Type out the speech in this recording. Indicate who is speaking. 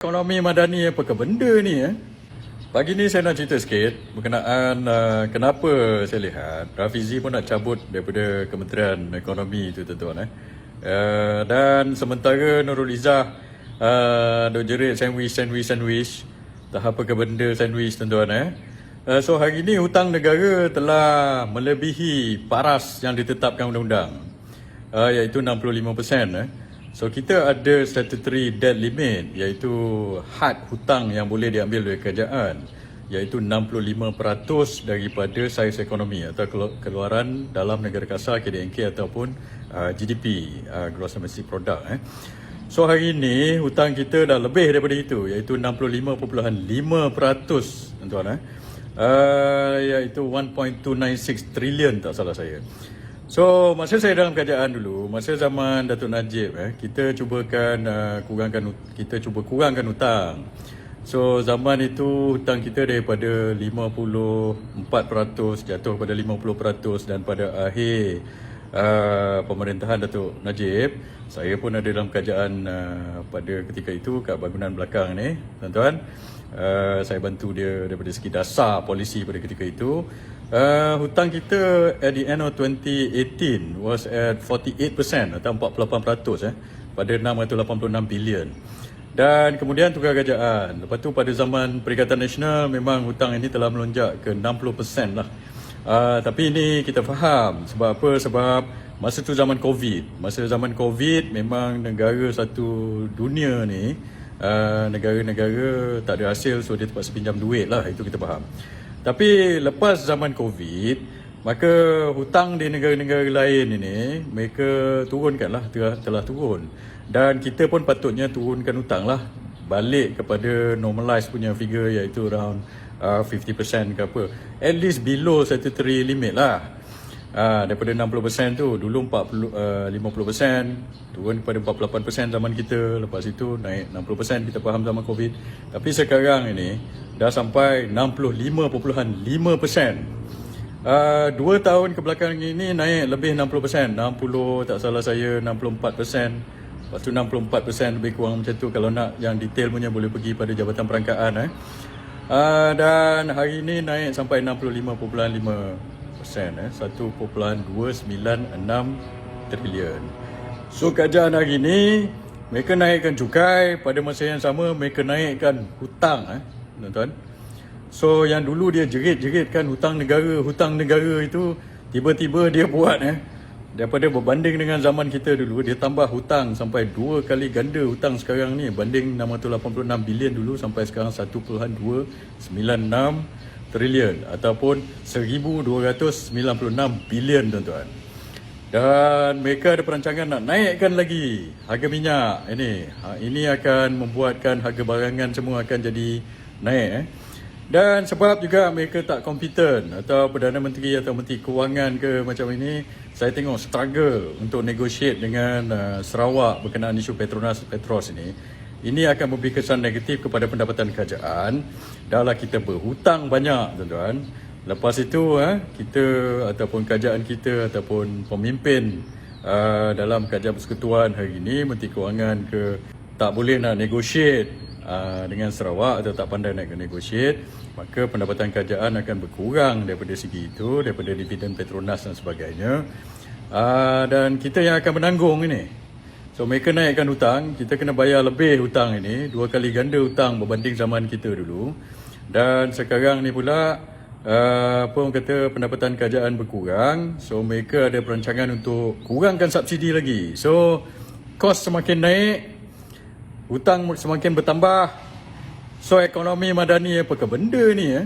Speaker 1: Ekonomi madani apakah benda ni eh? Pagi ni saya nak cerita sikit berkenaan uh, kenapa saya lihat Rafizi pun nak cabut daripada Kementerian Ekonomi itu tuan-tuan eh. Uh, dan sementara Nurul Izzah uh, duk jerit sandwich, sandwich, sandwich. Tak apa ke benda sandwich tuan-tuan eh. Uh, so hari ni hutang negara telah melebihi paras yang ditetapkan undang-undang uh, iaitu 65% eh. So kita ada statutory debt limit iaitu had hutang yang boleh diambil oleh kerajaan iaitu 65% daripada saiz ekonomi atau kelu- keluaran dalam negara kasar KDNK ataupun uh, GDP uh, gross domestic product eh. So hari ini hutang kita dah lebih daripada itu iaitu 65.5% tuan-tuan eh. Uh, iaitu 1.296 trilion tak salah saya. So masa saya dalam kerajaan dulu, masa zaman Datuk Najib eh, kita cubakan uh, kurangkan kita cuba kurangkan hutang. So zaman itu hutang kita daripada 54% jatuh pada 50% dan pada akhir uh, pemerintahan Datuk Najib, saya pun ada dalam kerajaan uh, pada ketika itu kat bangunan belakang ni, tuan-tuan. Uh, saya bantu dia daripada segi dasar polisi pada ketika itu. Uh, hutang kita at the end of 2018 was at 48% atau 48% eh, pada 686 bilion. Dan kemudian tukar kerajaan. Lepas tu pada zaman Perikatan Nasional memang hutang ini telah melonjak ke 60% lah. Uh, tapi ini kita faham sebab apa? Sebab masa tu zaman COVID. Masa zaman COVID memang negara satu dunia ni uh, negara-negara tak ada hasil so dia terpaksa pinjam duit lah. Itu kita faham. Tapi lepas zaman COVID, maka hutang di negara-negara lain ini mereka turunkan lah, telah, telah turun. Dan kita pun patutnya turunkan hutang lah balik kepada normalized punya figure iaitu around uh, 50% ke apa. At least below statutory limit lah. Uh, daripada 60% tu dulu 40 uh, 50% turun kepada 48% zaman kita lepas itu naik 60% kita faham zaman covid tapi sekarang ini dah sampai 65.5% uh, dua tahun ke belakang ini naik lebih 60% 60 tak salah saya 64% Lepas tu 64% lebih kurang macam tu. Kalau nak yang detail punya boleh pergi pada Jabatan Perangkaan eh. Uh, dan hari ini naik sampai 65.5% eh. 1.296 trilion. So kerajaan hari ini mereka naikkan cukai. Pada masa yang sama mereka naikkan hutang eh tuan-tuan. So yang dulu dia jerit-jeritkan hutang negara, hutang negara itu tiba-tiba dia buat eh daripada berbanding dengan zaman kita dulu dia tambah hutang sampai dua kali ganda hutang sekarang ni banding 686 bilion dulu sampai sekarang 1.296 trilion ataupun 1296 bilion tuan-tuan. Dan mereka ada perancangan nak naikkan lagi harga minyak ini. Ha, ini akan membuatkan harga barangan semua akan jadi naik eh. Dan sebab juga mereka tak kompeten atau Perdana Menteri atau Menteri Kewangan ke macam ini, saya tengok struggle untuk negotiate dengan uh, Sarawak berkenaan isu Petronas Petros ini. Ini akan memberi kesan negatif kepada pendapatan kerajaan. Dahlah kita berhutang banyak tuan-tuan. Lepas itu eh, kita ataupun kerajaan kita ataupun pemimpin uh, dalam kerajaan persekutuan hari ini Menteri Kewangan ke tak boleh nak negotiate uh, dengan Sarawak atau tak pandai nak negotiate maka pendapatan kerajaan akan berkurang daripada segi itu daripada dividen Petronas dan sebagainya. Uh, dan kita yang akan menanggung ini. So mereka naikkan hutang kita kena bayar lebih hutang ini dua kali ganda hutang berbanding zaman kita dulu. Dan sekarang ni pula uh, apa orang kata pendapatan kerajaan berkurang so mereka ada perancangan untuk kurangkan subsidi lagi. So kos semakin naik hutang semakin bertambah So ekonomi madani apakah benda ni eh?